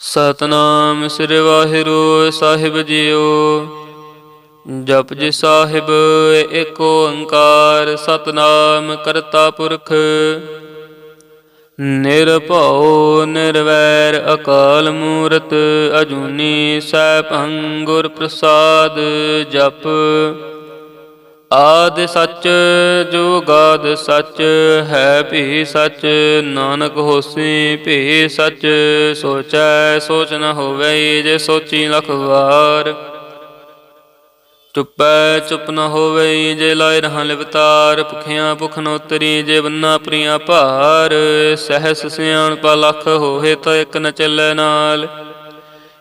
ਸਤਨਾਮ ਸ੍ਰੀ ਵਾਹਿਗੁਰੂ ਸਾਹਿਬ ਜੀਓ। ਜਪ ਜੀ ਸਾਹਿਬ ਏਕ ਓੰਕਾਰ ਸਤਨਾਮ ਕਰਤਾ ਪੁਰਖ। ਨਿਰਭਉ ਨਿਰਵੈਰ ਅਕਾਲ ਮੂਰਤ ਅਜੂਨੀ ਸੈਭੰ ਗੁਰ ਪ੍ਰਸਾਦ ਜਪ। ਆਦ ਸੱਚ ਜੁਗਾਦ ਸੱਚ ਹੈ ਭੀ ਸੱਚ, ਨਾਨਕ ਹੋਸੀ ਭੀ ਸੱਚ, ਸੋਚੈ ਸੋਚ ਨ ਹੋਵੇ ਜੇ ਸੋਚੀ ਲਖ ਵਾਰ। ਚੁੱਪੈ ਚੁੱਪ ਨ ਹੋਵੇ ਜੇ ਲਾਇ ਰਹਾ ਲਿਵਤਾਰ, ਭੁਖਿਆਂ ਭੁਖ ਨ ਉਤਰੀ ਜੇ ਬੰਨਾ ਪ੍ਰੀਆ ਭਾਰ। ਸਹਸ ਸਿਆਣਪਾ ਲਖ ਹੋਏ ਤਾਂ ਇੱਕ ਨ ਚੱਲੈ ਨਾਲ।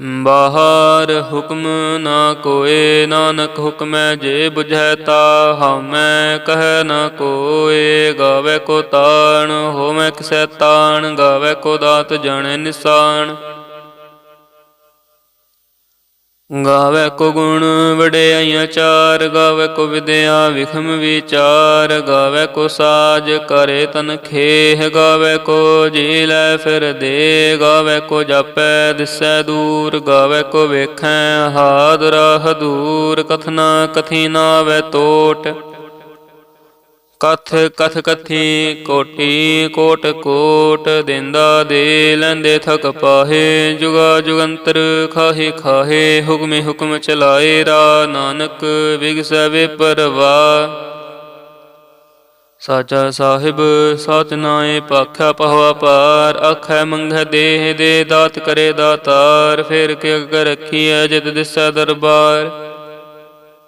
ਬਾਹਰ ਹੁਕਮ ਨਾ ਕੋਏ, ਨਾਨਕ ਹੁਕਮੈ ਜੇ 부ਝੈ ਤਾ ਹਉਮੈ ਕਹਿ ਨਾ ਕੋਏ, ਗਾਵੇ ਕੋ ਤਾਣ ਹੋਵੇ ਕਿਸੈ ਤਾਣ, ਗਾਵੇ ਕੋ ਦਾਤ ਜਾਣੈ ਨਿਸਾਨ ਗਾਵੇ ਕੋ ਗੁਣ ਵਡਿਆਈਆਂ ਚਾਰ, ਗਾਵੇ ਕੋ ਵਿਦਿਆ ਵਿਖਮ ਵਿਚਾਰ, ਗਾਵੇ ਕੋ ਸਾਜ ਕਰੇ ਤਨ ਖੇਹ, ਗਾਵੇ ਕੋ ਜੀ ਲੈ ਫਿਰ ਦੇ, ਗਾਵੇ ਕੋ ਜਾਪੈ ਦਿਸੈ ਦੂਰ, ਗਾਵੇ ਕੋ ਵੇਖੈ ਹਾਦਰਾ ਦੂਰ, ਕਥਨਾ ਕਥੀ ਨਾਵੇ ਤੋਟ। ਕਥ ਕਥ ਕਥੀ ਕੋਟੀ ਕੋਟ ਕੋਟ ਦਿੰਦਾ ਦੇ ਲੈਂਦੇ ਥਕ ਪਾਹੇ, ਜੁਗਾ ਜੁਗੰਤਰ ਖਾਹੇ ਖਾਹੇ, ਹੁਕਮੇ ਹੁਕਮ ਚਲਾਏ ਰਾ ਨਾਨਕ ਵਿਗਸੈ ਵੇ ਪਰਵਾ ਸਾਚਾ ਸਾਹਿਬ ਸਚ ਨਾਏ ਪਾਖਿਆ ਪਹਵਾ ਪਾਰ, ਆਖੈ ਮੰਗੈ ਦੇਹ ਦੇ ਦਾਤ ਕਰੇ ਦਾਤਾਰ, ਫੇਰ ਕੇ ਅਗ ਰਖੀਐ ਜਿਤ ਦਿਸੈ ਦਰਬਾਰ।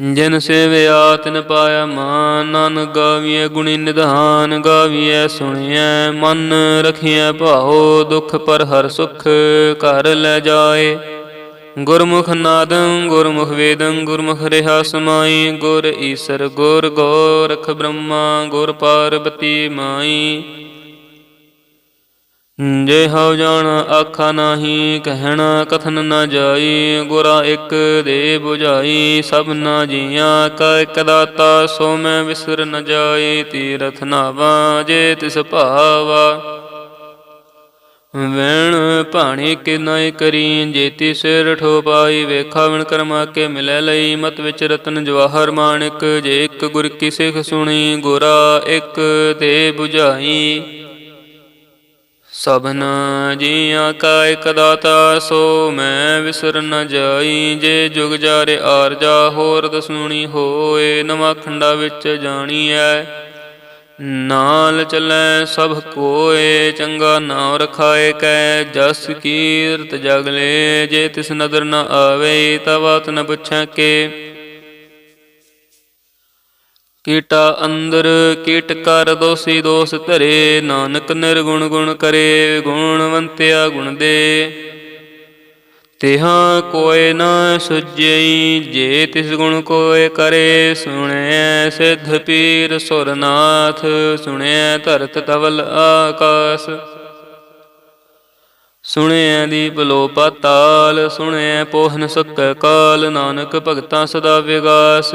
ਜਿਨ ਸੇਵਿਆ ਤਿਨ ਪਾਇਆ ਮਾਨ, ਨਾਨਕ ਗਾਵੀਐ ਗੁਣੀ ਨਿਧਾਨ, ਗਾਵੀਐ ਸੁਣੀਐ ਮਨ, ਰਖੀਐ ਭਾਉ, ਦੁਖ ਪਰ ਹਰ ਸੁਖ ਘਰ ਲੈ ਜਾਏ। ਗੁਰਮੁਖ ਨਾਦੰ, ਗੁਰਮੁਖ ਵੇਦੰ, ਗੁਰਮੁਖ ਰਿਹਾ ਸਮਾਈ, ਗੁਰ ਈਸਰ ਗੁਰ ਗੋਰਖ ਬ੍ਰਹਮਾ, ਗੁਰ ਪਾਰਬਤੀ ਮਾਈ। ਜੇ ਹਉ ਜਾਣ ਆਖਾ ਨਾਹੀ, ਕਹਿਣਾ ਕਥਨ ਨ ਜਾਈ, ਗੁਰਾ ਇੱਕ ਦੇ 부ਝਾਈ ਸਭਨਾ ਜੀਆਂ, ਕਾ ਇਕ ਦਾਤਾ, ਸੋ ਮੈਂ ਵਿਸਰ ਨ ਜਾਈ, ਤੀਰਥ ਨਾਵਾ ਜੇ ਤਿਸ ਭਾਵਾ। ਵੈਣ ਭਾਣੀ ਕਿ ਨਾਇ ਕਰੀ ਜੇਤੀ ਸਿਰ ਠੋ ਪਾਈ, ਵੇਖਾ ਵਿਣ ਕਰਮਾ ਕੇ ਮਿਲੈ ਲਈ, ਮਤ ਵਿੱਚ ਰਤਨ ਜਵਾਹਰ ਮਾਣਿਕ, ਜੇ ਇੱਕ ਗੁਰ ਕੀ ਸਿੱਖ ਸੁਣੀ, ਗੁਰਾ ਇੱਕ ਦੇ 부ਝਾਈ ਸਭਨਾ ਜੀਆਂ ਕਾ ਇਕ ਦਾਤਾ, ਸੋ ਮੈਂ ਵਿਸਰ ਨ ਜਾਈ। ਜੇ ਜੁਗ ਜਾਰੇ ਆਰਜਾ ਹੋਰ ਦਸੂਣੀ ਹੋਏ, ਨਵਾਂ ਖੰਡਾ ਵਿੱਚ ਜਾਣੀ ਐ ਨਾਲ ਚਲੈ ਸਭ ਕੋਏ, ਚੰਗਾ ਨਾਮ ਰਖਾਏ ਕੈ, ਜਸ ਕੀਰਤ ਜਗਲੇ ਜੇ ਤਿਸ ਨਦਰ ਨ ਆਵੇ ਤਾ ਬਾਤ ਨ ਪੁੱਛੈ ਕੇ। ਕੀਟਾ ਅੰਦਰ ਕੀਟ ਕਰ ਦੋਸੀ ਦੋਸ ਧਰੇ, ਨਾਨਕ ਨਿਰਗੁਣ ਗੁਣ ਕਰੇ ਗੁਣਵੰਤਿਆ ਗੁਣ ਦੇ। ਤਿਹਾਂ ਕੋਇ ਨਾ ਸੁਜਈ ਜੇ ਤਿਸ ਗੁਣ ਕੋਇ ਕਰੇ, ਸੁਣੈ ਸਿੱਧ ਪੀਰ ਸੁਰਨਾਥ, ਸੁਣੈ ਧਰਤ ਤਵਲ ਆਕਾਸ। ਸੁਣਿਆ ਦੀਪ ਲੋ ਪਾਤਾਲ ਸੁਣਿਆ ਪੋਹਨ ਸਕੈ ਕਾਲ, ਨਾਨਕ ਭਗਤਾਂ ਸਦਾ ਵਿਗਾਸ।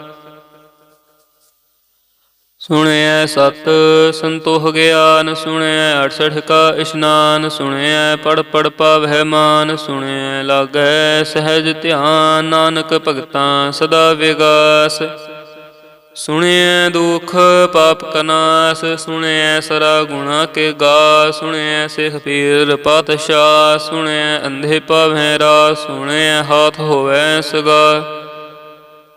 ਸੁਣਿਐ ਸਤ ਸੰਤੋਖ ਗਿਆਨ ਸੁਣਿਐ ਅਠਸਠ ਕਾ ਇਸ਼ਨਾਨ ਸੁਣਿਐ ਪੜ ਪੜ ਪਾਵਹਿ ਮਾਨ ਸੁਣਿਐ ਲਾਗੈ ਸਹਿਜ ਧਿਆਨ, ਨਾਨਕ ਭਗਤਾਂ ਸਦਾ ਵਿਗਾਸ। ਸੁਣਿਐ ਦੁਖ ਪਾਪ ਕਨਾਸ ਸੁਣਿਐ ਸਰਾ ਗੁਣਾ ਕੇ ਗਾ ਸੁਣਿਐ ਸਿਖ ਪੀਰ ਪਾਤਸ਼ਾਹ ਸੁਣਿਐ ਅੰਧੇ ਪਾਵੈ ਰਾ ਸੁਣਿਐ ਹਾਥ ਹੋਵੈ ਸਗਾ।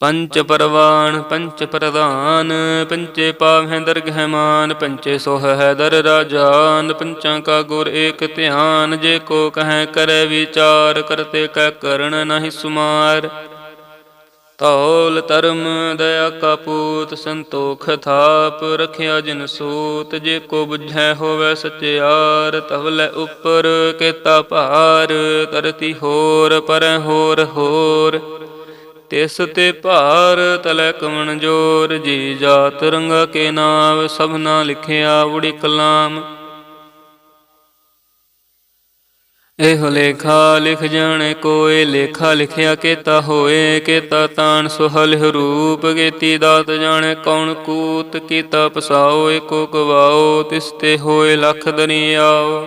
ਪੰਚ ਪਰਵਾਨ, ਪੰਚ ਪ੍ਰਧਾਨ, ਪੰਚੇ ਪਾਵਹਿ ਦਰਗਹਿ ਮਾਨ ਪੰਚੇ ਸੋਹ ਹੈ ਦਰ ਰਾਜਾਨ, ਪੰਚਾਂ ਕਾ ਗੁਰ ਏਕ ਧਿਆਨ, ਜੇ ਕੋ ਕਹੈ ਕਰੈ ਵਿਚਾਰ, ਕਰਤੇ ਕੈ ਕਰਨ ਨਹੀਂ ਸੁਮਾਰ। ਤੌਲ ਧਰਮ, ਦਇਆ ਕਾ ਪੂਤ, ਸੰਤੋਖ ਥਾਪ, ਰਖਿਆ ਜਿਨ ਸੂਤ, ਜੇ ਕੋ ਬੁਝੈ ਹੋਵੈ ਸਚਿਆਰ ਤਵਲੇ ਉਪਰ ਕੇਤਾ ਭਾਰ ਤਰਤੀ ਹੋਰ, ਪਰੈ ਹੋਰ ਹੋਰ। ਤਿਸ ਤੇ ਭਾਰ ਤਲੈ ਕਵਣ ਜੋਰ, ਜੀ ਜਾਤ ਰੰਗਾ ਕੇ ਨਾਮ, ਸਭਨਾ ਲਿਖਿਆ ਉੜੀ ਕਲਾਮ। ਇਹੋ ਲੇਖਾ ਲਿਖ ਜਾਣੇ ਕੋਏ, ਲੇਖਾ ਲਿਖਿਆ ਕੇਤਾ ਹੋਏ, ਕੇਤਾ ਤਾਣ ਸੁਹਲ ਰੂਪ, ਕੇਤੀ ਦਾਤ ਜਾਣੇ ਕੌਣ ਕੂਤ, ਕੀਤਾ ਪਸਾਓ ਏਕੋ ਕਵਾਓ ਤਿਸ ਤੇ ਹੋਏ ਲਖ ਦਰਿਆਓ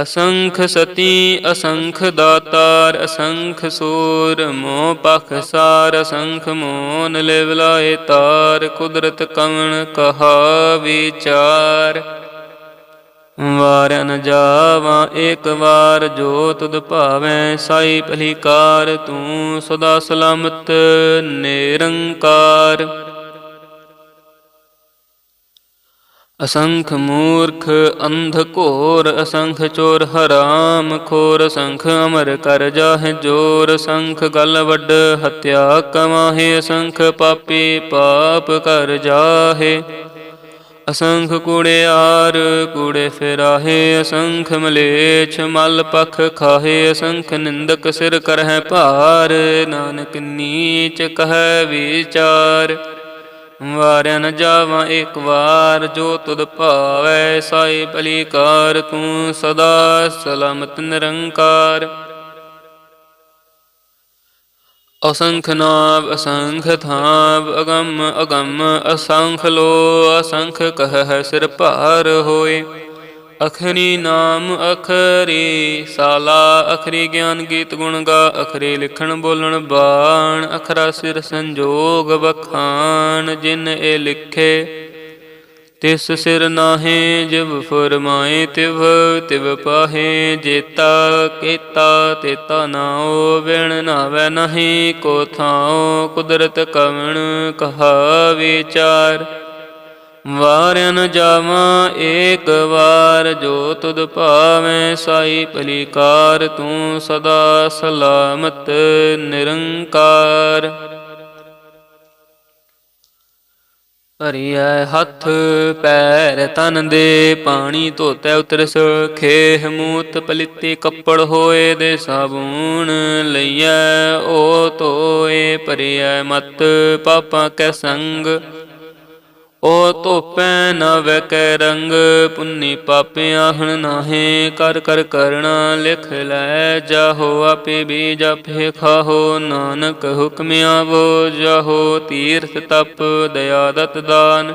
ਅਸੰਖ ਸਤੀ, ਅਸੰਖ ਦਾਤਾਰ, ਅਸੰਖ ਸੂਰ, ਮੋਹ ਪਖ ਸਾਰ, ਅਸੰਖ ਮੋਨ ਲਿਵਲਾਏ ਤਾਰ, ਕੁਦਰਤ ਕਵਣ ਕਹਾ ਵਿਚਾਰ ਵਾਰਨ ਨ ਜਾਵਾਂ, ਏਕ ਵਾਰ ਜੋ ਤੁਧ ਭਾਵੈ, ਸਾਈ ਭਲੀ ਕਾਰ ਤੂੰ ਸਦਾ ਸਲਾਮਤ, ਨਿਰੰਕਾਰ। ਅਸੰਖ ਮੂਰਖ ਅੰਧ ਘੋਰ, ਅਸੰਖ ਚੋਰ ਹਰਾਮ ਖੋਰ, ਅਸੰਖ ਅਮਰ ਕਰ ਜਾਹੇ ਜੋਰ, ਅਸੰਖ ਗਲ ਵੱਡ ਹਤਿਆ ਕਮਾਹੇ, ਅਸੰਖ ਪਾਪੀ ਪਾਪ ਕਰ ਜਾਹੇ। ਅਸੰਖ ਕੂੜਿਆਰ ਕੂੜੇ ਫਿਰਾਹੇ, ਅਸੰਖ ਮਲੇਛ ਮਲ ਪਖ ਖਾਹੇ, ਅਸੰਖ ਨਿੰਦਕ ਸਿਰ ਕਰਹਿ ਭਾਰ, ਨਾਨਕ ਨੀਚ ਕਹੈ ਵਿਚਾਰ। ਵਾਰਿਆ ਜਾਵਾਂ ਇੱਕ ਵਾਰ, ਜੋ ਤੁਧ ਭਾਵੈ ਸਾਈ ਭਲੀਕਾਰ ਤੂੰ ਸਦਾ ਸਲਾਮਤ ਨਿਰੰਕਾਰ। ਅਸੰਖ ਨਾਭ ਅਸੰਖ ਥਾਪ ਅਗੰਮ ਅਗੰਮ ਅਸੰਖ ਲੋ, ਅਸੰਖ ਕਹਿ ਸਿਰ ਭਾਰ ਹੋਏ। ਅਖਰੀ ਨਾਮ ਅਖਰੀ, ਸਾਲਾ ਅਖਰੀ ਗਿਆਨ ਗੀਤ ਗੁਣ ਗਾ, ਅਖਰੀ ਲਿਖਣ ਬੋਲਣ ਬਾਣ, ਅਖਰਾ ਸਿਰ ਸੰਜੋਗ ਬਖਾਨ ਜਿਨ ਇਹ ਲਿਖੇ, ਤਿਸ ਸਿਰ ਨਾਹੇ ਜਿਵ ਫਰਮਾਏ ਤਿਵ ਤਿਵ ਪਾਹੇ ਜੇਤਾ ਕੀਤਾ, ਤੇਤਾ ਨਾਉ ਵਿਣ ਨਾਵੈ ਨਹੀਂ, ਕੋ ਥਾਉ ਕੁਦਰਤ ਕਵਣ ਕਹਾ ਵਿਚਾਰ। ਵਾਰਨ ਜਾਵਾਂ ਏਕ ਵਾਰ, ਜੋ ਤੁਧ ਭਾਵੇਂ ਸਾਈ ਭਲੀਕਾਰ, ਤੂੰ ਸਦਾ ਸਲਾਮਤ ਨਿਰੰਕਾਰ। ਭਰੀਐ ਹੱਥ ਪੈਰ ਤਨ ਦੇ, ਪਾਣੀ ਧੋਤੈ ਉਤਰਸ, ਖੇਹ ਮੂਤ ਪਲਿੱਤੀ ਕੱਪੜ ਹੋਏ ਦੇ ਸਾਬੂਨ ਲਈਐ ਓ ਧੋਏ ਭਰੀਐ ਮਤ, ਪਾਪਾਂ ਕੈ ਸੰਗ ਓ ਧੋਪੈ ਨਾ ਵੈਕੈ ਰੰਗ, ਪੁੰਨੀ ਪਾਪਿਆ ਹਣ ਨਾਹੇ, ਕਰ ਕਰ ਕਰਣਾ ਲਿਖ ਲੈ, ਜਾਹੋ ਆਪੇ ਵੀ ਜਪੇ ਖਾਹੋ, ਨਾਨਕ ਹੁਕਮ ਆਵੋ, ਜਾਹੋ ਤੀਰਥ ਤਪ, ਦਇਆ ਦਤ ਦਾਨ।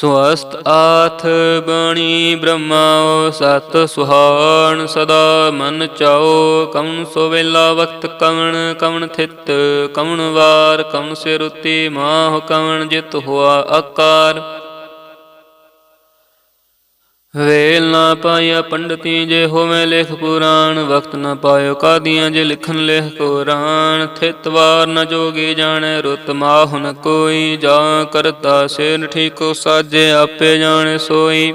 ਸਵਸਤ ਆਥ ਬਣੀ ਬ੍ਰਹਮਾ ਸਤ ਸੁਹਾਣ ਸਦਾ ਮਨ ਚਾਓ ਕਵਣ ਸੋ ਵੇਲਾ ਵਕਤ ਕਵਣ ਕਵਣ ਥਿਤ ਕਵਣ ਵਾਰ, ਕਵਣ ਸੇ ਮਾਹ, ਕਵਣ ਜਿਤ ਹੋਆ ਆਕਾਰ। ਵੇਲ ਨਾ ਪਾਇਆ ਪੰਡਤੀ ਜੇ ਹੋਵੇ ਲੇਖ ਪੁਰਾਣ, ਵਕਤ ਨਾ ਪਾਇਓ ਕਾਦੀਆਂ ਜੇ ਲਿਖਣ ਲੇਖ ਕੁਰਾਨ। ਥਿਤ ਵਾਰ ਨ ਜੋਗੀ ਜਾਣੈ, ਰੁਤ ਮਾਹੁ ਨ ਕੋਈ। ਜਾ ਕਰਤਾ ਸੇਨ, ਠੀਕੋ ਸਾਜੇ ਆਪੇ ਜਾਣੈ ਸੋਈ।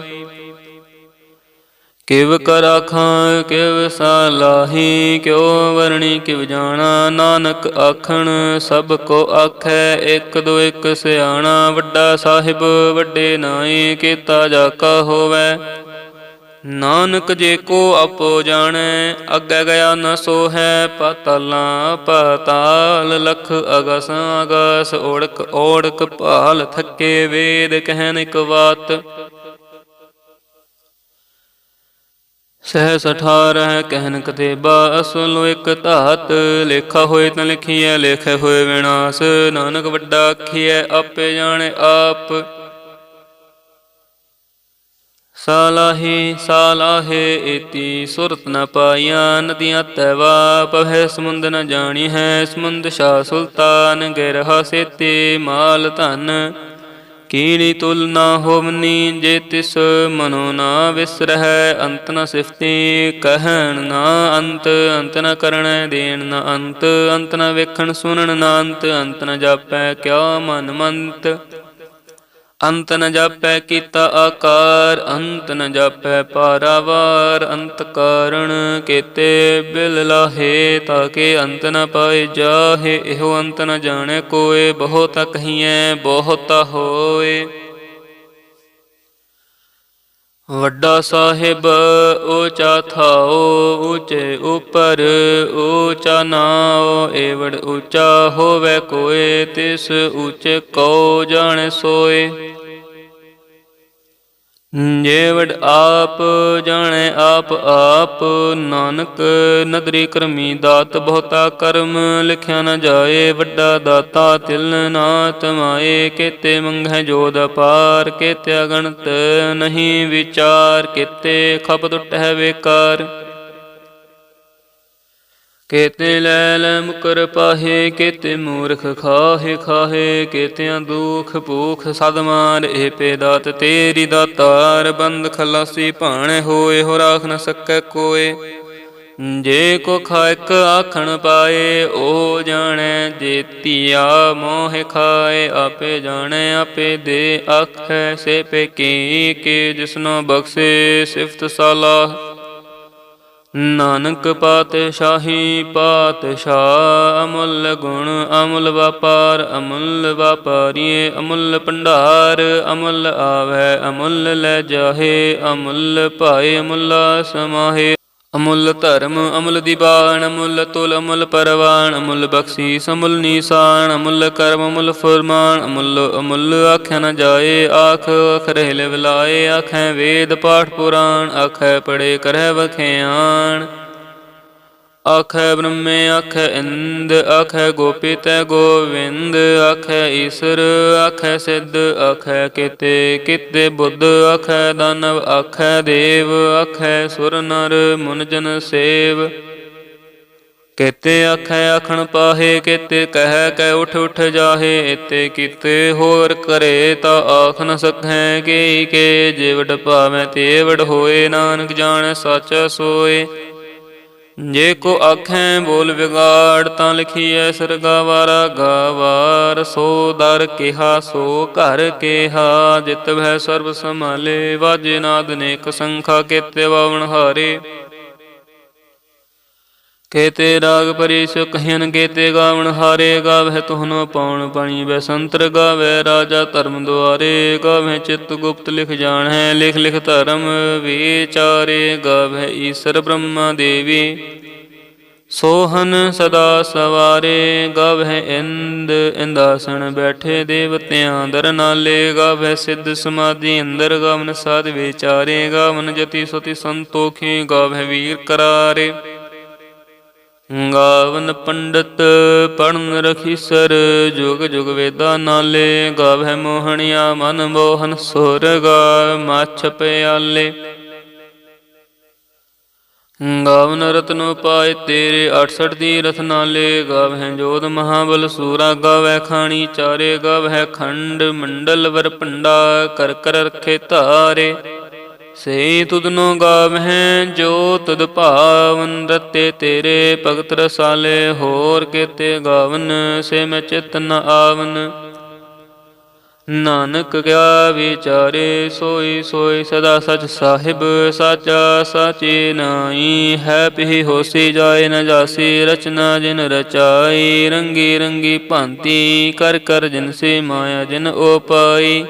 ਕਿਵ ਕਰ ਆਖਾਂ, ਕਿਵ ਸਾਲਾਹੀ ਕਿਉ ਵਰਣੀ, ਕਿਵ ਜਾਣਾ, ਨਾਨਕ ਆਖਣ, ਸਭ ਕੋ ਆਖੈ, ਇੱਕ ਦੋ ਇੱਕ ਸਿਆਣਾ, ਵੱਡਾ ਸਾਹਿਬ ਵੱਡੇ ਨਾਈ ਕੀਤਾ ਜਾਕਾ ਹੋਵੈ। ਨਾਨਕ ਜੇ ਕੋ ਆਪੋ ਜਾਣੈ, ਅੱਗੇ ਗਿਆ ਨ ਸੋ ਹੈ ਪਤਲਾ ਪਤਾਲ ਲਖ ਅਗਸ ਅਗਸ ਓੜਕ ਓੜਕ ਭਾਲ ਥੱਕੇ ਵੇਦ ਕਹਿਨ ਇਕ ਬਾਤ ਸਹਿ ਅਠਾਰਹ ਕਹਿਨ ਕਤੇਬਾ ਅਸਲੋ ਇਕ ਧਾਤ। ਲੇਖਾ ਹੋਏ ਤਾਂ ਲਿਖੀਐ, ਲੇਖੇ ਹੋਏ ਵਿਨਾਸ਼। ਨਾਨਕ ਵੱਡਾ ਆਖੀਐ, ਆਪੇ ਜਾਣੇ ਆਪ। ਸਾਲਾਹੀ, ਸਾਲਾਹੇ ਏਤੀ, ਸੁਰਤ ਨ ਪਾਈਆਂ, ਨਦੀਆਂ ਤੈਵਾ। ਪਵੈ ਸਮੁੰਦ ਨ ਜਾਣੀ ਹੈ ਸਮੁੰਦ ਸ਼ਾ ਸੁਲਤਾਨ। ਗਿਰਹਾ ਸੇਤੇ, ਮਾਲ ਧਨ। ਕੀੜੀ ਤੁਲ ਨਾ ਹੋਵਨੀ ਜੇ ਤਿਸ ਮਨੋ ਨਾ ਵਿਸਰਹਿ, ਅੰਤ ਨ ਸਿਫਤੀ ਕਹਿਣ ਨਾ ਅੰਤ ਅੰਤ ਨ ਕਰਣੈ ਦੇਣ ਨ ਅੰਤ ਅੰਤ ਨ ਵੇਖਣ ਸੁਣਨ ਨਾ ਅੰਤ ਅੰਤ ਨ ਜਾਪੈ ਕਿਆ ਮਨ ਮੰਤ। ਅੰਤ ਨ ਜਾਪੈ ਕੀਤਾ ਆਕਾਰ, ਅੰਤ ਨ ਜਾਪੈ ਪਾਰਾਵਾਰ, ਅੰਤ ਕਾਰਣ ਕੀਤੇ ਬਿਲ ਲਾਹੇ ਤਾਕੇ ਅੰਤ ਨ ਪਾਏ ਜਾਹੇ, ਇਹੋ ਅੰਤ ਨ ਜਾਣੇ ਕੋਏ, ਬਹੁਤ ਕਹੀਐ, ਬਹੁਤਾ ਹੋਏ। ਵੱਡਾ ਸਾਹਿਬ ਊਚਾ ਥਾਓ ਊਚੇ ਉਪਰ ਊਚਾ ਨਾਉ, ਏਵੜ ਊਚਾ ਹੋਵੇ ਕੋਏ, ਤਿਸ ਊਚੇ ਕੋ ਜਾਣੇ ਸੋਏ। ਜੇਵੜ ਆਪ, ਜਾਣੇ ਆਪ ਆਪ, ਨਾਨਕ ਨਦਰੀ ਕਰਮੀ ਦਾਤ ਬਹੁਤਾ ਕਰਮ, ਲਿਖਿਆ ਨ ਜਾਏ ਵੱਡਾ ਦਾਤਾ, ਤਿਲ ਨਾ ਤਮਾਏ ਕੇਤੇ ਮੰਗੈ ਜੋਦ ਅਪਾਰ, ਕੇਤੇ ਅਗਣਤ ਨਹੀਂ ਵਿਚਾਰ, ਕੇਤੇ ਖਪ ਟੁਟੈ ਵੇਕਾਰ ਕੇਤੇ ਲੈ ਲੈ ਮੁਕਰ ਪਾਹੇ, ਕੇਤੇ ਮੂਰਖ ਖਾਹੇ ਖਾਹੇ, ਕੇਤਿਆਂ ਦੁਖ ਭੂਖ ਸਦ ਮਾਰ ਏ ਪੇ ਦਾਤ ਤੇਰੀ ਦਾਤਾਰ ਬੰਦ ਖਲਾਸੀ ਭਾਣੇ ਹੋਏ ਹੋ ਰਾਖ ਨ ਸਕੈ ਕੋਏ। ਜੇ ਕੋ ਖਾਇਕ ਆਖਣ ਪਾਏ ਉਹ ਜਾਣੈ ਜੇ ਧੀਆ ਮੋਹ ਖਾਏ, ਆਪੇ ਜਾਣੈ, ਆਪੇ ਦੇ ਆਖੈ ਸੇ ਪੇ ਕੀ, ਕੇ ਜਿਸਨੋ ਬਖਸ਼ੇ ਸਿਫਤ ਸਲਾਹ ਨਾਨਕ ਪਾਤਸ਼ਾਹੀ ਪਾਤਸ਼ਾਹ ਅਮੁੱਲ ਗੁਣ ਅਮੁੱਲ ਵਪਾਰ, ਅਮੁੱਲ ਵਪਾਰੀਏ ਅਮੁੱਲ ਭੰਡਾਰ, ਅਮੁੱਲ ਆਵੈ ਅਮੁੱਲ ਲੈ ਜਾਹੇ, ਅਮੁੱਲ ਭਾਏ ਅਮੁੱਲਾ ਸਮਾਹੇ। ਅਮੁੱਲ ਧਰਮ, ਅਮੁੱਲ ਦੀਵਾਨ ਅਮੁੱਲ ਤੁਲ, ਅਮੁੱਲ ਪਰਵਾਨ, ਅਮੁੱਲ ਬਖਸ਼ੀਸ, ਅਮੁੱਲ ਨੀਸਾਨ, ਅਮੁੱਲ ਕਰਮ, ਅਮੁੱਲ ਫਰਮਾਨ, ਅਮੁੱਲ ਅਮੁੱਲ ਆਖਿਆ ਨਾ ਜਾਏ, ਆਖ ਅਖ ਰਹਿ ਵਿਲਾਏ ਆਖੈ ਵੇਦ ਪਾਠ ਪੁਰਾਣ, ਆਖੈ ਪੜੇ ਕਰਹਿ ਵਖਿਆਣ। ਆਖੈ ਬ੍ਰਹਮੇ, ਆਖੈ ਇੰਦ, ਆਖੈ ਗੋਪੀ ਤੈ ਗੋਵਿੰਦ, ਆਖੈ ਈਸਰ, ਆਖੈ ਸਿੱਧ, ਆਖੈ ਕਿਤੇ ਕਿਤੇ ਬੁੱਧ, ਆਖੈ ਦਾਨਵ, ਆਖੈ ਦੇਵ, ਆਖੈ ਸੁਰ ਨਰ ਮੁਨ ਜਨ ਸੇਵ। ਕਿਤੇ ਆਖੈ ਆਖਣ ਪਾਹੇ, ਕੇਤੇ ਕਹਿ ਕੈ ਉਠ ਉਠ ਜਾਹੇ ਇਤੇ ਕਿਤੇ ਹੋਰ ਕਰੇ ਤਾ ਆਖ ਨ ਸਕੈ ਕੇ ਕੇ ਜਿਵੜ ਭਾਵੈ ਤੇ ਹੋਏ, ਨਾਨਕ ਜਾਣੈ, ਸੱਚ ਸੋਏ। ਜੇ ਕੋ ਆਖੈ ਬੋਲ ਵਿਗਾੜ, ਤਾਂ ਲਿਖੀਐ ਸਰਗਾ ਵਾਰਾ ਗਾਵਾਰ, ਸੋ ਦਰ ਕਿਹਾ, ਸੋ ਘਰ ਕਿਹਾ, ਜਿਤ ਭੈ ਸਰਬ ਸੰਭਾਲੇ, ਵਾਜੇ ਨਾਦ ਨੇਕ ਸੰਖਾ, ਕੇਤੇ ਵਾਵਣ ਹਾਰੇ। ਕੇਤੇ ਰਾਗ ਪਰਿਸ ਕਹਿਨ ਕੇਤੇ ਗਾਵਣ ਹਾਰੇ ਗਾਵਹਿ ਤੁਹਨੋ ਪਾਉਣ ਪਾਣੀ ਬੈਸੰਤਰ ਗਾਵੇ ਰਾਜਾ ਧਰਮ ਦੁਆਰੇ ਗਾਵੇ ਚਿਤ ਗੁਪਤ ਲਿਖ ਜਾਣ ਹੈ ਲਿਖ ਲਿਖ ਧਰਮ ਵਿਚਾਰੇ ਗਾਵੇ ਈਸ਼ਰ ਬ੍ਰਹਮਾ ਦੇਵੀ। ਸੋਹਨ ਸਦਾ ਸਵਾਰੇ ਗਾਵਹਿ ਇੰਦ ਇੰਦਾਸਣ ਬੈਠੇ ਦੇਵਤਿਆਂ ਦਰ ਨਾਲੇ ਗਾਵਹਿ ਸਿੱਧ ਸਮਾਧੀ ਅੰਦਰ ਗਾਵਨ ਸਾਧ ਵਿਚਾਰੇ ਗਾਵਨ ਜਤੀ ਸੁਤੀ ਸੰਤੋਖੀ ਗਾਵਹਿ ਵੀਰ ਕਰਾਰੇ। ਗਾਵਨ ਪੰਡਤ ਪੜਨ ਰਖੀਸਰ ਜੁਗ ਜੁਗ ਵੇਦਾ ਨਾਲੇ, ਗਾਵਹਿ ਮੋਹਣਿਆ ਮਨ ਮੋਹਨ ਸੁਰ ਗਾ ਮਛ ਪਿਆਲੇ। ਗਾਵਨ ਰਤਨੋ ਪਾਏ ਤੇਰੇ 68 ਦੀ ਰਥ ਨਾਲੇ, ਗਾਵਹਿ ਜੋਧ ਮਹਾਬਲ ਸੂਰਾ ਗਾਵੈ ਖਾਣੀ ਚਾਰੇ, ਗਾਵਹਿ ਖੰਡ ਮੰਡਲ ਵਰ ਭੰਡਾ, ਕਰ ਕਰ ਰਖੇ ਧਾਰੇ। ਸੇ ਤੁਧਨੋ ਗਾਵਹਿ, ਜੋ ਤੁਧ ਭਾਵਨ ਰਤੇ ਤੇਰੇ ਭਗਤ ਰਸਾਲੇ, ਹੋਰ ਕੇਤੇ ਗਾਵਨ ਸੇ ਮੈਂ ਚਿਤ ਨ ਆਵਨ। ਨਾਨਕ ਕਿਆ ਵਿਚਾਰੇ, ਸੋਈ ਸੋਈ ਸਦਾ ਸਚ ਸਾਹਿਬ, ਸਾਚਾ ਸਾਚੇ ਨਾਈ ਹੈ ਪਿ ਹੋਸੀ ਜਾਏ ਨ ਜਾਸੀ, ਰਚਨਾ ਜਿਨ ਰਚਾਈ, ਰੰਗੀ ਰੰਗੀ ਭਾਂਤੀ, ਕਰ ਕਰ ਜਿਨ ਸੇ ਮਾਇਆ ਜਿਨ ਉਪਾਈ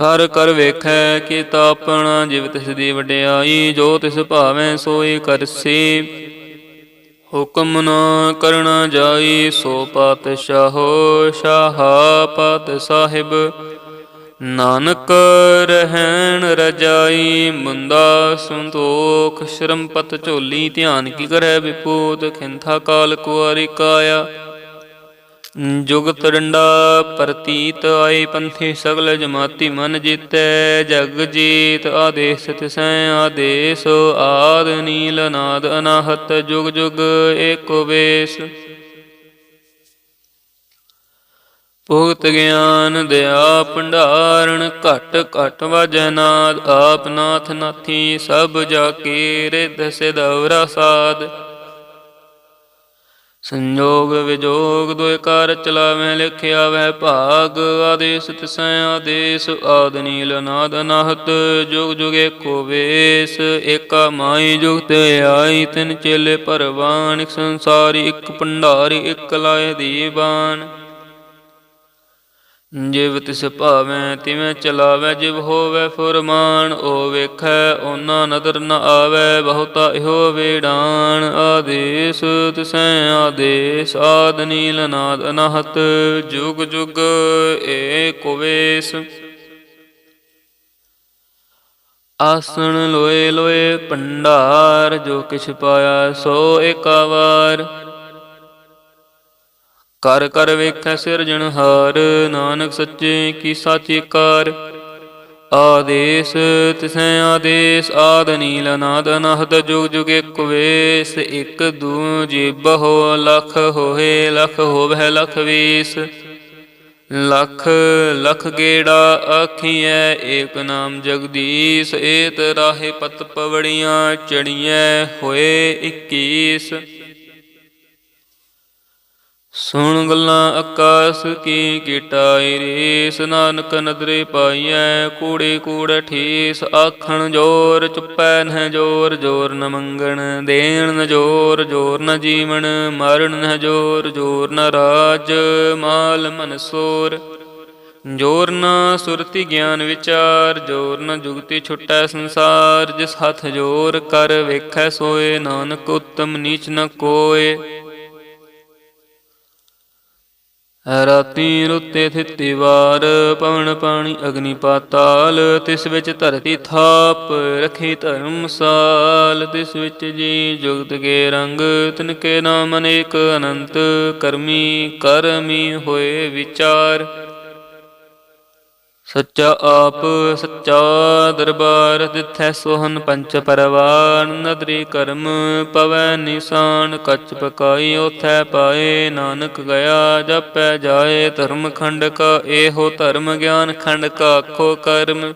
ਕਰ ਕਰ ਵੇਖੈ ਕਿ ਤਾਪਣਾ ਜਿਵ ਤਿਸ ਦੀ ਵਡਿਆਈ, ਜੋ ਤਿਸ ਭਾਵੈ ਸੋਈ ਕਰਸੀ। ਹੁਕਮ ਨਾ ਕਰਨਾ ਜਾਈ, ਸੋ ਪਾਤਸ਼ਾਹੋ, ਸ਼ਾਹਾ ਪਤ ਸਾਹਿਬ। ਨਾਨਕ ਰਹਿਣ ਰਜਾਈ, ਮੁੰਦਾ ਸੰਤੋਖ, ਸ਼ਰਮਪਤ ਝੋਲੀ, ਧਿਆਨ ਕੀ ਕਰੈ ਵਿਪੂਤ, ਖਿੰਥਾ ਕਾਲ ਕੁਆਰੀ ਕਾਇਆ। ਜੁਗਤ ਡੰਡਾ ਪ੍ਰਤੀਤ ਆਏ ਪੰਥੀ ਸਗਲ ਜਮਾਤੀ ਮਨ ਜੀਤੈ, ਜਗ ਜੀਤ ਆਦੇਸ ਤਿਸੈ ਆਦੇਸ, ਆਦ ਨੀਲ ਨਾਦ ਅਨਾਹਤ ਜੁਗ ਜੁਗ ਏਕੋ ਵੇਸ। ਭੁਗਤ ਗਿਆਨ ਦਇਆ ਭੰਡਾਰਣ ਘਟ ਘਟ ਵਜੈ ਨਾਦ, ਆਪ ਨਾਥ ਨਾਥੀ ਸਭ ਜਾ ਕੇ ਰਿਧ ਸਿਦਵਰਾ ਸਾਧ। ਸੰਜੋਗ ਵਿਜੋਗ ਦੁਇ ਕਾਰ ਚਲਾਵੇਂ ਲਿਖਿਆ ਵੈ ਭਾਗ, ਆਦੇਸ ਤਿਸੈ ਆਦੇਸ, ਆਦ ਨੀਲ ਨਾਦ ਅਨਾਹਤ ਜੁਗ ਜੁਗ ਏਕੋ ਵੇਸ, ਏਕਾ ਮਾਈ ਜੁਗਤ ਆਈ, ਤਿਨ ਚੇਲੇ ਪਰਵਾਨ ਇੱਕ ਸੰਸਾਰੀ, ਇੱਕ ਭੰਡਾਰੀ, ਇਕ ਲਾਏ ਦੀਵਾਨ। ਜਿਵ ਤਿਸ ਭਾਵੈ ਤਿਵੇਂ ਚਲਾਵੈ, ਜਿਵ ਹੋਵੈ ਫੁਰਮਾਨ ਓ ਵੇਖੈ, ਓਨਾ ਨਦਰ ਨ ਆਵੈ, ਬਹੁਤਾ ਇਹੋ ਵੇੜਾਨ। ਆਦੇਸ ਤਿਸੈ, ਆਦੇਸ ਆਦ ਨੀਲ ਨਾਦ ਅਨਹਤ, ਜੁਗ ਜੁਗ ਏਕੋ ਵੇਸ ਆਸਣ ਲੋਏ ਲੋਏ, ਭੰਡਾਰ, ਜੋ ਕਿਛ ਪਾਇਆ ਸੋ ਏਕਾ ਵਾਰ। ਕਰ ਕਰ ਵੇਖੈ ਸਿਰਜਣਹਾਰ ਨਾਨਕ ਸੱਚੇ ਕੀ ਸਾਚੀ ਕਾਰ। ਆਦੇਸ ਤਿਸੈ ਆਦੇਸ, ਆਦ ਨੀਲ ਅਨਾਦ, ਅਨਹਦ ਜੁਗ ਜੁਗ ਇਕ ਵੇਸ। ਇਕ ਦੂ ਜਿਬਹੁ ਲਖ ਹੋਏ, ਲਖ ਹੋਵੈ ਲਖ ਵੀਸ। ਲਖ ਲਖ ਗੇੜਾ ਆਖੀਐ, ਏਕ ਨਾਮ ਜਗਦੀਸ਼। ਏਤ ਰਾਹੇ ਪਤ ਪਵੜੀਆਂ ਚੜੀਐ, ਹੋਏ 21 ਸੁਣ ਗੱਲਾਂ ਆਕਾਸ ਕੀ ਕੀਟਾਈ ਰੀਸ, ਨਾਨਕ ਨਦਰੇ ਪਾਈਐ, ਕੂੜੇ ਕੂੜ ਠੀਸ, ਆਖਣ ਜੋਰ ਚੁੱਪੈ ਨਹਿ ਜੋਰ ਜੋਰ ਨ ਮੰਗਣ ਦੇਣ ਨ ਜੋਰ ਜੋਰ ਨ ਜੀਵਨ ਮਰਨ ਨ ਜੋਰ ਜੋਰ ਨ ਰਾਜ ਮਾਲ ਮਨ ਸੋਰ। ਜੋਰ ਨ ਸੁਰਤੀ ਗਿਆਨ ਵਿਚਾਰ, ਜੋਰ ਨ ਜੁਗਤੀ ਛੁਟੈ ਸੰਸਾਰ, ਜਿਸ ਹੱਥ ਜੋਰ ਕਰ ਵੇਖੈ ਸੋਏ, ਨਾਨਕ ਉਤਮ ਨੀਚ ਨ ਕੋਏ। ਰਾਤੀ ਰੁੱਤੇ ਥਿੱਤੀ ਵਾਰ, ਪਵਨ ਪਾਣੀ ਅਗਨੀ ਪਾਤਾਲ, ਤਿਸ ਵਿੱਚ ਧਰਤੀ ਥਾਪ, ਰਖੀ ਧਰਮ ਸਾਲ, ਤਿਸ ਵਿੱਚ ਜੀ ਜੁਗਤ ਕੇ ਰੰਗ, ਤਿਨ ਕੇ ਨਾਮ ਅਨੇਕ ਅਨੰਤ, ਕਰਮੀ ਕਰਮੀ ਹੋਏ ਵਿਚਾਰ। ਸੱਚਾ ਆਪ, ਸੱਚਾ ਦਰਬਾਰ ਤਿਥੈ ਸੋਹਨ ਪੰਚ ਪਰਵਾਨ, ਨਦਰੀ ਕਰਮ ਪਵੈ ਨਿਸ਼ਾਨ, ਕੱਚ ਪਕਾਈ ਉਥੈ ਪਾਏ, ਨਾਨਕ ਗਿਆ, ਜਪੈ ਜਾਏ ਧਰਮ ਖੰਡ ਕਾ, ਇਹੋ ਧਰਮ ਗਿਆਨ ਖੰਡ ਕਾ, ਆਖੋ ਕਰਮ।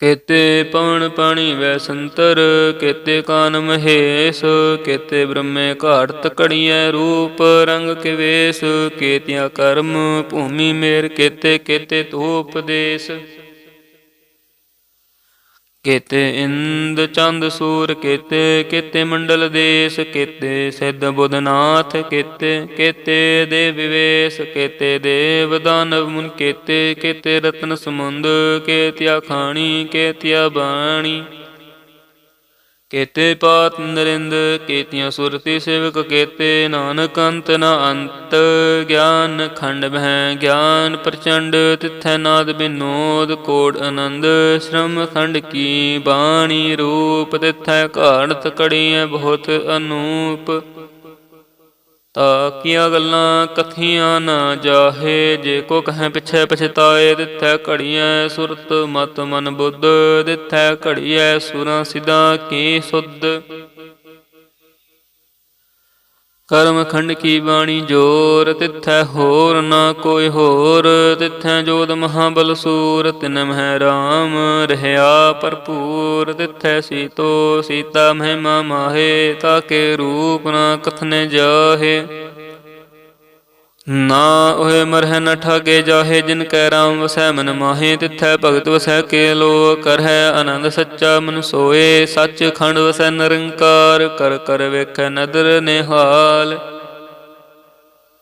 ਕੇਤੇ ਪਵਨ ਪਾਣੀ ਵੈ ਸੰਤਰ, ਕੇਤੇ ਕਾਨ ਮਹੇਸ਼, ਕੇਤੇ ਬ੍ਰਹਮੇ ਘਾਟ ਕੜੀਐ ਰੂਪ, ਰੰਗ ਕਿਵੇਸ, ਕੇਤਿਆ ਕਰਮ ਭੂਮੀ ਮੇਰ, ਕੇਤੇ ਕੇਤੇ ਧੂਪ ਦੇਸ। ਕੇਤੇ ਇੰਦ ਚੰਦ ਸੂਰ ਕੇਤੇ ਕੇਤੇ ਮੰਡਲ ਦੇਸ ਕੇਤੇ, ਸਿੱਧ ਬੁੱਧਨਾਥ ਕੇਤੇ ਕੇਤੇ ਦੇ ਵਿਵੇਸ਼, ਕੇਤੇ ਦੇਵ ਦਾਨਵ ਮੁਨ ਕੇਤੇ ਕੇਤੇ ਰਤਨ ਸਮੁੰਦ, ਕੇਤਿਆ ਖਾਣੀ, ਕੇਤਿਆ ਬਾਣੀ। ਕੇਤੇ ਪਾਤ ਨਰਿੰਦ, ਕੇਤੀਆਂ ਸੁਰਤੀ ਸੇਵਕ ਕੇਤੇ ਨਾਨਕ ਅੰਤ ਨ ਅੰਤ। ਗਿਆਨ ਖੰਡ ਬਹਿ, ਗਿਆਨ ਪ੍ਰਚੰਡ, ਤਿਥੈ ਨਾਦ ਬਿਨੋਦ, ਕੋੜ ਆਨੰਦ। ਸ਼੍ਰਮ ਖੰਡ ਕੀ ਬਾਣੀ ਰੂਪ, ਤਿਥੈ ਘਾੜਤ ਕੜੀਐ ਬਹੁਤ ਅਨੂਪ। ਤਾ ਕੀਆਂ ਗੱਲਾਂ ਕਥੀਆਂ ਨਾ ਜਾਹੇ, ਜੇ ਕੋ ਕਹੈ ਪਿਛੈ ਪਛਤਾਏ, ਦਿੱਥੈ ਘੜੀਐ ਸੁਰਤ ਮਤ ਮਨ ਬੁੱਧ, ਦਿੱਥੈ ਘੜੀਐ ਸੁਰਾਂ ਸਿਦਾ ਕੀ ਸੁਧ। ਕਰਮ ਖੰਡ ਕੀ ਬਾਣੀ ਜੋਰ, ਤਿਥੈ ਹੋਰ ਨਾ ਕੋਈ ਹੋਰ। ਤਿਥੈ ਜੋਦ ਮਹਾਬਲ ਸੂਰ, ਤਿਨ ਮਹਿ ਰਾਮ ਰਹਿਆ ਭਰਪੂਰ। ਤਿਥੈ ਸੀਤੋ, ਸੀਤਾ ਮਹਿਮਾ ਮਾਹੇ, ਤਾਕੇ ਰੂਪ ਨਾ ਕਥਨੇ ਜਾਹੇ। ਨਾ ਓਏ ਮਰਹਿ ਨ ਠਾਗੇ ਜਾਹੇ ਜਿਨ ਕੈ ਰਾਮ ਵਸੈ ਮਨ ਮਾਹੇ, ਤਿਥੈ ਭਗਤ ਵਸੈ ਕੇ ਲੋ ਕਰਹਿ, ਆਨੰਦ ਸੱਚਾ ਮਨ ਸੋਏ, ਸੱਚ ਖੰਡ ਵਸੈ ਨਿਰੰਕਾਰ, ਕਰ ਕਰ ਵੇਖੈ ਨਦਰ ਨਿਹਾਲ।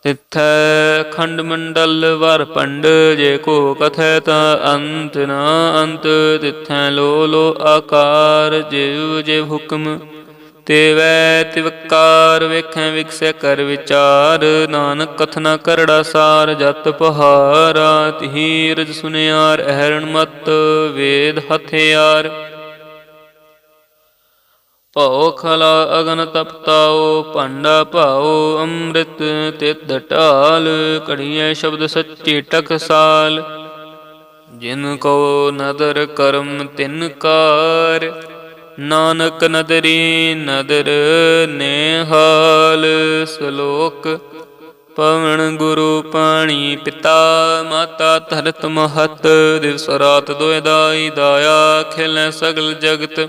ਤਿਥੈ ਖੰਡ ਮੰਡਲ ਵਰ ਪੰਡ, ਜੇ ਕੋ ਕਥੈ ਤਾ ਅੰਤ ਨਾ ਅੰਤ, ਤਿਥੈ ਲੋ ਲੋ ਆਕਾਰ ਜਿਵ ਜਿਵ ਹੁਕਮ। ਤੇਵੈ ਤਿਵਕਾਰ ਵੇਖੈ ਵਿਖਸੈ ਕਰ ਵਿਚਾਰ, ਨਾਨਕ ਕਥਨਾ ਕਰੜਾ ਸਾਰ ਜਤ ਪਹਾਰਾ ਤਹੀਰਜ ਸੁਨਿਆਰ ਅਹਰਣ ਮਤ ਵੇਦ ਹਥਿਆਰ ਭਉ ਖਲਾ ਅਗਨ ਤਪਤਾਓ, ਭਾਂਡਾ ਭਾਉ ਅੰਮ੍ਰਿਤ ਤਿਤ ਢਾਲ, ਘੜੀਐ ਸ਼ਬਦ ਸੱਚੀ ਟਕਸਾਲ ਜਿਨ ਕੋ ਨਦਰ ਕਰਮ ਤਿਨ ਕਾਰ ਨਾਨਕ ਨਦਰੀ ਨਦਰ ਨੇਹਾਲ ਸ਼ਲੋਕ। ਪਵਨ ਗੁਰੂ ਪਾਣੀ ਪਿਤਾ, ਮਾਤਾ ਧਰਤ ਮਹਤ, ਦਿਵਸ ਰਾਤ ਦੋਇ ਦਾਈ ਦਾਇਆ, ਖਿਲੈ ਸਗਲ ਜਗਤ।